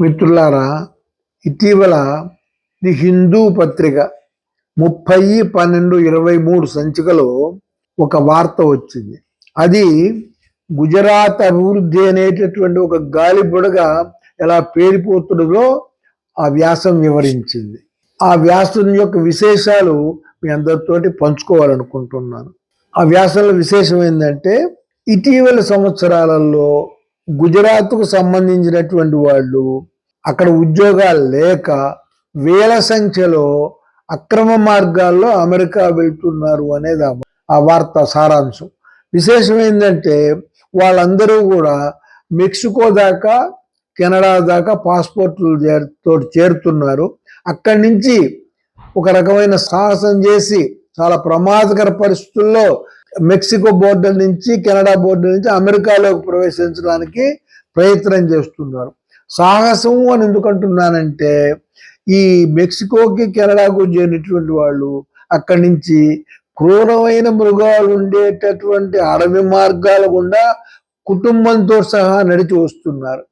మిత్రులారా ఇటీవల ది హిందూ పత్రిక ముప్పై పన్నెండు ఇరవై మూడు సంచికలో ఒక వార్త వచ్చింది. అది గుజరాత్ అభివృద్ధి అనేటటువంటి ఒక గాలి బుడగ ఎలా పేరిపోతుందో ఆ వ్యాసం వివరించింది. ఆ వ్యాసం యొక్క విశేషాలు మీ అందరితోటి పంచుకోవాలనుకుంటున్నాను. ఆ వ్యాసంలో విశేషం ఏంటంటే ఇటీవల సంవత్సరాలలో గుజరాత్కు సంబంధించినటువంటి వాళ్ళు అక్కడ ఉద్యోగాలు లేక వేల సంఖ్యలో అక్రమ మార్గాల్లో అమెరికా వెళ్తున్నారు అనేది ఆ- వార్త సారాంశం. విశేషం ఏంటంటే వాళ్ళందరూ కూడా మెక్సికో దాకా కెనడా దాకా పాస్పోర్ట్లు చేర్- తోటి చేరుతున్నారు. అక్కడి నుంచి ఒక రకమైన సాహసం చేసి చాలా ప్రమాదకర పరిస్థితుల్లో మెక్సికో బోర్డర్ నుంచి కెనడా బోర్డర్ నుంచి అమెరికాలోకి ప్రవేశించడానికి ప్రయత్నం చేస్తున్నారు. సాహసం అని ఎందుకంటున్నానంటే ఈ మెక్సికోకి కెనడాకు చేరినటువంటి వాళ్ళు అక్కడి నుంచి క్రూరమైన మృగాలు ఉండేటటువంటి అడవి మార్గాల గుండా కుటుంబంతో సహా నడిచి వస్తున్నారు.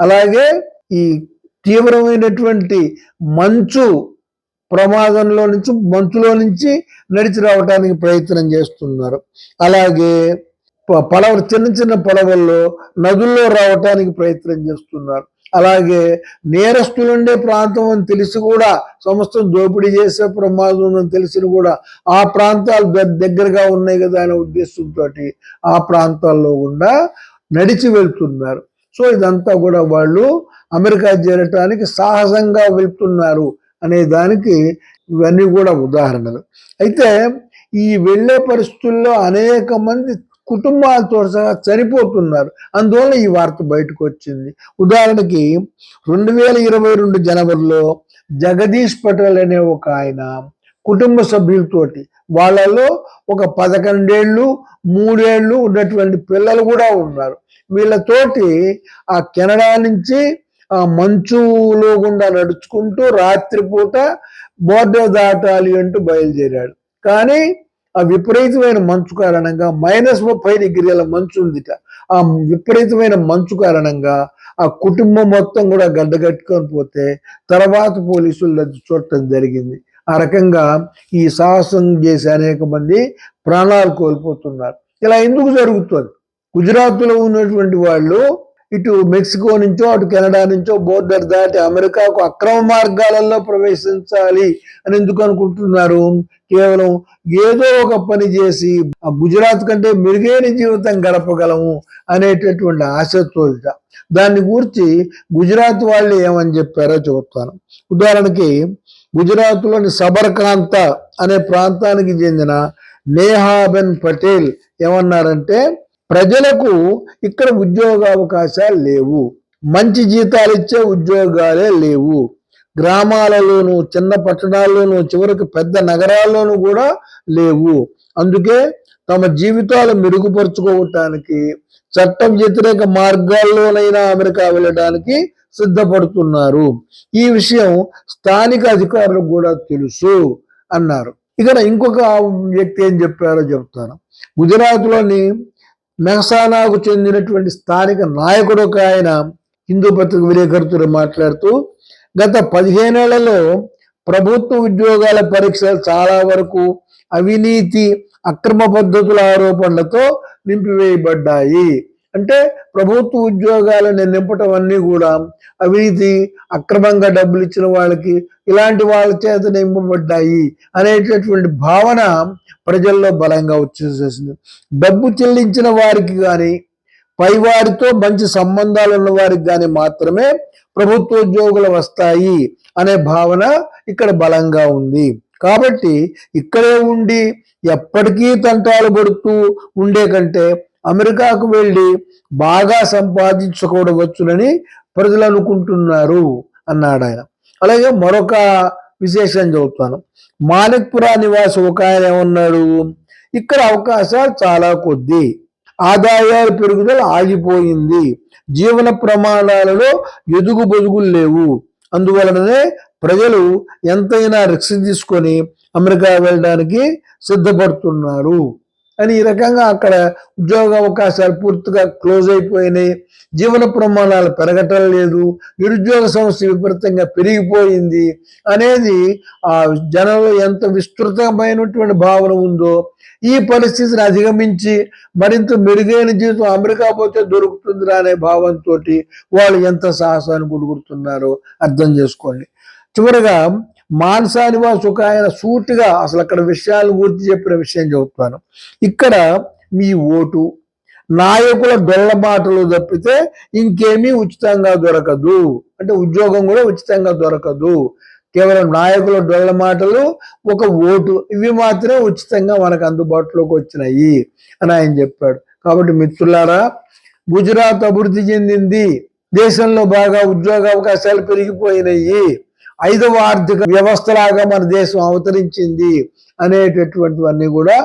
అలాగే ఈ తీవ్రమైనటువంటి మంచు ప్రమాదంలో నుంచి మంచులో నుంచి నడిచి రావడానికి ప్రయత్నం చేస్తున్నారు. అలాగే ప- పడవ చిన్న చిన్న పడవల్లో నదుల్లో రావటానికి ప్రయత్నం చేస్తున్నారు. అలాగే నేరస్తులుండే ప్రాంతం అని తెలిసి కూడా సంస్థ దోపిడీ చేసే ప్రమాదం ఉందని తెలిసి కూడా ఆ ప్రాంతాలు దగ్గరగా ఉన్నాయి కదా అనే ఉద్దేశంతో ఆ ప్రాంతాల్లో కూడా నడిచి వెళ్తున్నారు. సో ఇదంతా కూడా వాళ్ళు అమెరికా చేరటానికి సాహసంగా వెళ్తున్నారు. అనే దానికి ఇవన్నీ కూడా ఉదాహరణలు. అయితే ఈ వెళ్ళే పరిస్థితుల్లో అనేక మంది కుటుంబాలతో సహా చనిపోతున్నారు. అందువల్ల ఈ వార్త బయటకు వచ్చింది. ఉదాహరణకి రెండు వేల ఇరవై రెండు జనవరిలో జగదీష్ పటేల్ అనే ఒక ఆయన కుటుంబ సభ్యులతోటి వాళ్ళలో ఒక పదకొండేళ్ళు మూడేళ్ళు ఉన్నటువంటి పిల్లలు కూడా ఉన్నారు. వీళ్ళతోటి ఆ కెనడా నుంచి ఆ మంచులో గుండా నడుచుకుంటూ రాత్రిపూట బోర్డర్ దాటాలి అంటూ బయలుదేరాడు. కానీ ఆ విపరీతమైన మంచు కారణంగా మైనస్ ముప్పై డిగ్రీల మంచు ఉందిట. ఆ విపరీతమైన మంచు కారణంగా ఆ కుటుంబం మొత్తం కూడా గడ్డగట్టుకొని పోతే తర్వాత పోలీసులు అది చూడటం జరిగింది. ఆ రకంగా ఈ సాహసం చేసే అనేక మంది ప్రాణాలు కోల్పోతున్నారు. ఇలా ఎందుకు జరుగుతుంది? గుజరాత్లో ఉన్నటువంటి వాళ్ళు ఇటు మెక్సికో నుంచో అటు కెనడా నుంచో బోర్డర్ దాటి అమెరికాకు అక్రమ మార్గాలలో ప్రవేశించాలి అని ఎందుకు అనుకుంటున్నారు? కేవలం ఏదో ఒక పని చేసి ఆ గుజరాత్ కంటే మెరుగైన జీవితం గడపగలము అనేటటువంటి ఆశతో దాన్ని గురించి గుజరాత్ వాళ్ళు ఏమని చెప్పారో చెబుతాను. ఉదాహరణకి గుజరాత్లోని సబర్కాంత అనే ప్రాంతానికి చెందిన నేహాబెన్ పటేల్ ఏమన్నారంటే ప్రజలకు ఇక్కడ ఉద్యోగ అవకాశాలు లేవు. మంచి జీతాలు ఇచ్చే ఉద్యోగాలే లేవు. గ్రామాలలోను చిన్న పట్టణాల్లోనూ చివరికి పెద్ద నగరాల్లోనూ కూడా లేవు. అందుకే తమ జీవితాలు మెరుగుపరుచుకోవటానికి చట్టం వ్యతిరేక మార్గాల్లోనైనా అమెరికా వెళ్ళడానికి సిద్ధపడుతున్నారు. ఈ విషయం స్థానిక అధికారులకు కూడా తెలుసు అన్నారు. ఇక్కడ ఇంకొక వ్యక్తి ఏం చెప్పారో చెప్తాను. గుజరాత్లోని మెహసానాకు చెందినటువంటి స్థానిక నాయకుడు ఒక ఆయన హిందూ పత్రిక విలేకరుతో మాట్లాడుతూ గత పదిహేనేళ్ళలో ప్రభుత్వ ఉద్యోగాల పరీక్షలు చాలా వరకు అవినీతి అక్రమ పద్ధతుల ఆరోపణలతో నింపివేయబడ్డాయి. అంటే ప్రభుత్వ ఉద్యోగాలను నింపటం అన్నీ కూడా అవినీతి అక్రమంగా డబ్బులు ఇచ్చిన వాళ్ళకి ఇలాంటి వాళ్ళ చేత నింపబడ్డాయి అనేటటువంటి భావన ప్రజల్లో బలంగా వచ్చేసేసింది. డబ్బు చెల్లించిన వారికి కానీ పైవారితో మంచి సంబంధాలు ఉన్న వారికి కానీ మాత్రమే ప్రభుత్వ ఉద్యోగులు వస్తాయి అనే భావన ఇక్కడ బలంగా ఉంది. కాబట్టి ఇక్కడే ఉండి ఎప్పటికీ తంటాలు పడుతూ ఉండే కంటే అమెరికాకు వెళ్ళి బాగా సంపాదించుకోవడవచ్చునని ప్రజలు అనుకుంటున్నారు అన్నాడు ఆయన. అలాగే మరొక విశేషం చెబుతాను మాణిక్పురా నివాసి ఒక ఆయన ఏమన్నాడు? ఇక్కడ అవకాశాలు చాలా కొద్ది. ఆదాయాల పెరుగుదల ఆగిపోయింది. జీవన ప్రమాణాలలో ఎదుగు బొదుగులు లేవు. అందువలననే ప్రజలు ఎంతైనా రిస్క్ తీసుకొని అమెరికా వెళ్ళడానికి సిద్ధపడుతున్నారు. అని ఈ రకంగా అక్కడ ఉద్యోగ అవకాశాలు పూర్తిగా క్లోజ్ అయిపోయినాయి. జీవన ప్రమాణాలు పెరగటం లేదు. నిరుద్యోగ సమస్య విపరీతంగా పెరిగిపోయింది. అనేది ఆ జనంలో ఎంత విస్తృతమైనటువంటి భావన ఉందో ఈ పరిస్థితిని అధిగమించి మరింత మెరుగైన జీవితం అమెరికా పోతే దొరుకుతుందిరా అనే భావంతో వాళ్ళు ఎంత సాహసాన్ని గుడుగుడుతున్నారో అర్థం చేసుకోండి. చివరగా మానసానివా ఒక ఆయన సూటిగా అసలు అక్కడ విషయాలు గురించి చెప్పిన విషయం చెబుతాను ఇక్కడ మీ ఓటు నాయకుల డొల్ల మాటలు తప్పితే ఇంకేమీ ఉచితంగా దొరకదు. అంటే ఉద్యోగం కూడా ఉచితంగా దొరకదు. కేవలం నాయకుల డొల్ల మాటలు ఒక ఓటు ఇవి మాత్రమే ఉచితంగా మనకు అందుబాటులోకి వచ్చినాయి అని ఆయన చెప్పాడు. కాబట్టి మిత్రులారా గుజరాత్ అభివృద్ధి చెందింది. దేశంలో బాగా ఉద్యోగ అవకాశాలు పెరిగిపోయినాయి. ఐదవ ఆర్థిక వ్యవస్థలాగా మన దేశం అవతరించింది అనేటటువంటివన్నీ కూడా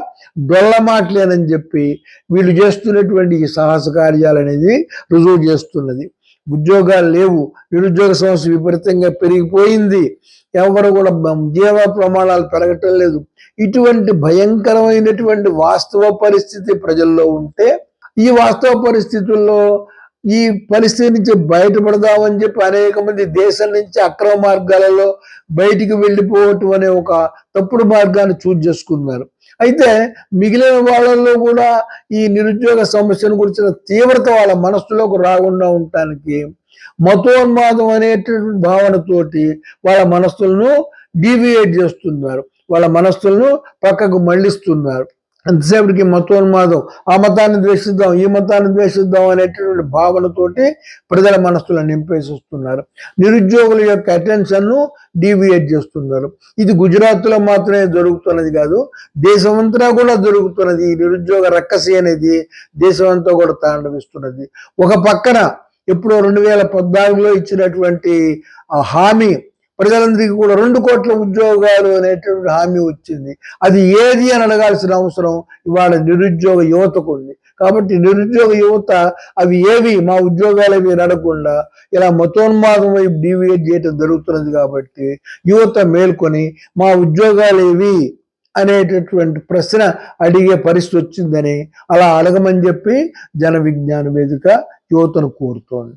డొల్లమాటలేనని చెప్పి వీళ్ళు చేస్తున్నటువంటి ఈ సాహస కార్యాలు అనేది రుజువు చేస్తున్నది. ఉద్యోగాలు లేవు నిరుద్యోగ సమస్య విపరీతంగా పెరిగిపోయింది. ఎవరు కూడా జీవ ప్రమాణాలు పెరగటం లేదు. ఇటువంటి భయంకరమైనటువంటి వాస్తవ పరిస్థితి ప్రజల్లో ఉంటే ఈ వాస్తవ పరిస్థితుల్లో ఈ పరిస్థితి నుంచి బయటపడదామని చెప్పి అనేక మంది దేశం నుంచి అక్రమ మార్గాలలో బయటికి వెళ్ళిపోవటం అనే ఒక తప్పుడు మార్గాన్ని చూజ్ చేసుకున్నారు. అయితే మిగిలిన వాళ్ళల్లో కూడా ఈ నిరుద్యోగ సమస్యను గురించిన తీవ్రత వాళ్ళ మనస్సులోకి రాకుండా ఉండటానికి మతోన్మాదం అనేటువంటి భావనతోటి వాళ్ళ మనస్సులను డీవియేట్ చేస్తున్నారు. వాళ్ళ మనస్సులను పక్కకు మళ్ళిస్తున్నారు. అంతసేపటికి మతోన్మాదం. ఆ మతాన్ని ద్వేషిద్దాం ఈ మతాన్ని ద్వేషిద్దాం అనేటటువంటి భావనతోటి ప్రజల మనస్సులను నింపేసిస్తున్నారు. నిరుద్యోగుల యొక్క అటెన్షన్ను డీవియేట్ చేస్తున్నారు. ఇది గుజరాత్లో మాత్రమే జరుగుతున్నది కాదు దేశమంతా కూడా జరుగుతున్నది. ఈ నిరుద్యోగ రక్కసి అనేది దేశమంతా కూడా తాండవిస్తున్నది. ఒక పక్కన ఎప్పుడో రెండు వేల పద్నాలుగులో ఇచ్చినటువంటి హామీ ప్రజలందరికీ కూడా రెండు కోట్ల ఉద్యోగాలు అనేటువంటి హామీ వచ్చింది. అది ఏది అని అడగాల్సిన అవసరం? ఇవాళ నిరుద్యోగ యువతకు ఉంది. కాబట్టి నిరుద్యోగ యువత అవి ఏవి? మా ఉద్యోగాలు అవి నడకుండా ఇలా మతోన్మాదం వైపు డీవియేట్ చేయటం జరుగుతున్నది కాబట్టి యువత మేల్కొని మా ఉద్యోగాలు ఏవి అనేటటువంటి ప్రశ్న అడిగే పరిస్థితి వచ్చిందని అలా అడగమని చెప్పి జన విజ్ఞాన వేదిక యువతను కోరుతోంది.